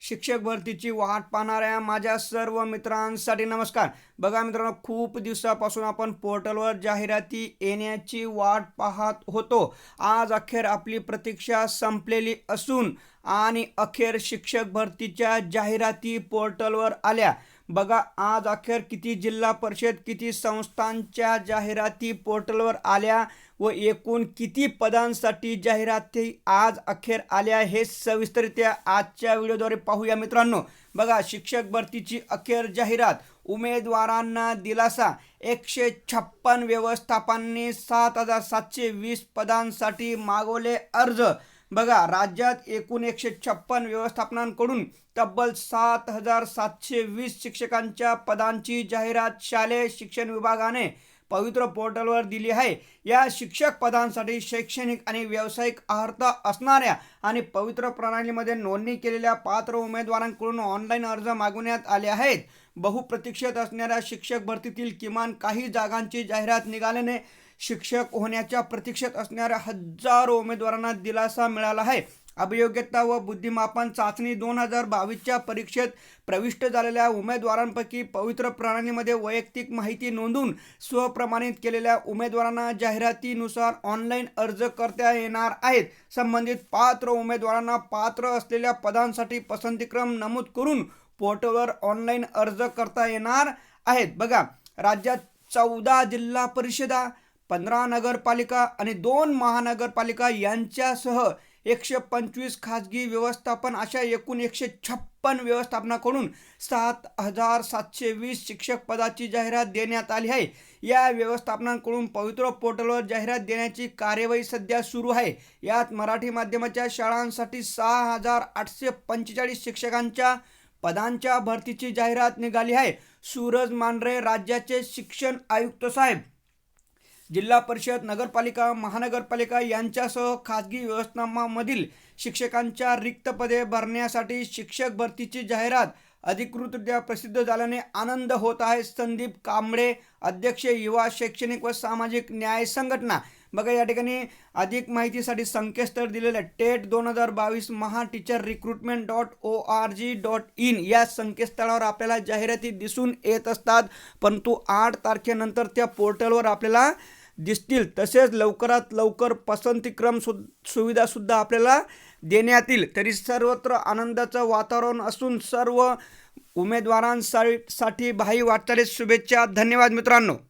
शिक्षक भरतीची वाट पाहणाऱ्या माझ्या सर्व मित्रांसाठी नमस्कार. बघा मित्रांनो खूप दिवसापासून आपण पोर्टलवर जाहिराती येण्याची वाट पाहत होतो. आज अखेर आपली प्रतीक्षा संपलेली असून आणि अखेर शिक्षक भरतीच्या जाहिराती पोर्टलवर आल्या. बघा आज अखेर किती जिल्हा परिषद किती संस्थांच्या जाहिराती पोर्टलवर आल्या व एकूण किती पदांसाठी जाहिराती आज अखेर आल्या हे सविस्तरित्या आजच्या व्हिडिओद्वारे पाहूया मित्रांनो. बघा शिक्षक भरतीची अखेर जाहिरात उमेदवारांना दिलासा एकशे छप्पन व्यवस्थापनांनी सात हजार सातशे वीस पदांसाठी मागवले अर्ज बघा राज्यात एकूण एकशे छप्पन व्यवस्थापनांकडून तब्बल सात हजार सातशे वीस शिक्षकांच्या पदांची जाहिरात शालेय शिक्षण विभागाने पवित्र पोर्टलवर दिली आहे. या शिक्षक पदांसाठी शैक्षणिक आणि व्यावसायिक अर्हता असणाऱ्या आणि पवित्र प्रणालीमध्ये नोंदणी केलेल्या पात्र उमेदवारांकडून ऑनलाईन अर्ज मागवण्यात आले आहेत. बहुप्रतीक्षित असणाऱ्या शिक्षक भरतीतील किमान काही जागांची जाहिरात निघाल्याने शिक्षक होण्याच्या प्रतीक्षेत असणाऱ्या हजारो उमेदवारांना दिलासा मिळाला आहे. अभियोग्यता व बुद्धिमापन चाचणी दोन हजार बावीसच्या परीक्षेत प्रविष्ट झालेल्या उमेदवारांपैकी पवित्र प्रणालीमध्ये वैयक्तिक माहिती नोंदवून स्वप्रमाणित केलेल्या उमेदवारांना जाहिरातीनुसार ऑनलाईन अर्ज करता येणार आहेत. संबंधित पात्र उमेदवारांना पात्र असलेल्या पदांसाठी पसंतीक्रम नमूद करून पोर्टलवर ऑनलाईन अर्ज करता येणार आहेत. बघा राज्यात चौदा जिल्हा परिषदा पंधरा नगरपालिका आणि दोन महानगरपालिका यांच्यासह एकशे पंचवीस खाजगी व्यवस्थापन अशा एकूण एकशे छप्पन व्यवस्थापनाकडून सात हजार सातशे वीस शिक्षक पदाची जाहिरात देण्यात आली आहे. या व्यवस्थापनांकडून पवित्र पोर्टलवर जाहिरात देण्याची कार्यवाही सध्या सुरू आहे. यात मराठी माध्यमाच्या शाळांसाठी सहा हजार आठशे पंचेचाळीस शिक्षकांच्या पदांच्या भरतीची जाहिरात निघाली आहे. सूरज मांढरे राज्याचे शिक्षण आयुक्त साहेब जिल्हा परिषद नगरपालिका महानगरपालिका यांच्यासह खाजगी व्यवस्थापनामधील शिक्षकांच्या रिक्त पदे भरण्यासाठी शिक्षक भरतीची जाहिरात अधिकृतरित्या प्रसिद्ध झाल्याने आनंद होत आहे. संदीप कांबळे अध्यक्ष युवा शैक्षणिक व सामाजिक न्याय संघटना. बघा या ठिकाणी अधिक माहितीसाठी संकेतस्थळ दिलेलं आहे. टेट दोन हजार बावीस Maha teacher recruitment dot O R G dot in या संकेतस्थळावर आपल्याला जाहिराती दिसून येत असतात. परंतु आठ तारखेनंतर त्या पोर्टलवर आपल्याला दिसतील. तसेच लवकरात लवकर पसंतीक्रम सु सुविधासुद्धा आपल्याला देण्यात येईल तरी सर्वत्र आनंदाचं वातावरण असून सर्व उमेदवारांसाठी साठी भाई वाटचालीस शुभेच्छा. धन्यवाद मित्रांनो.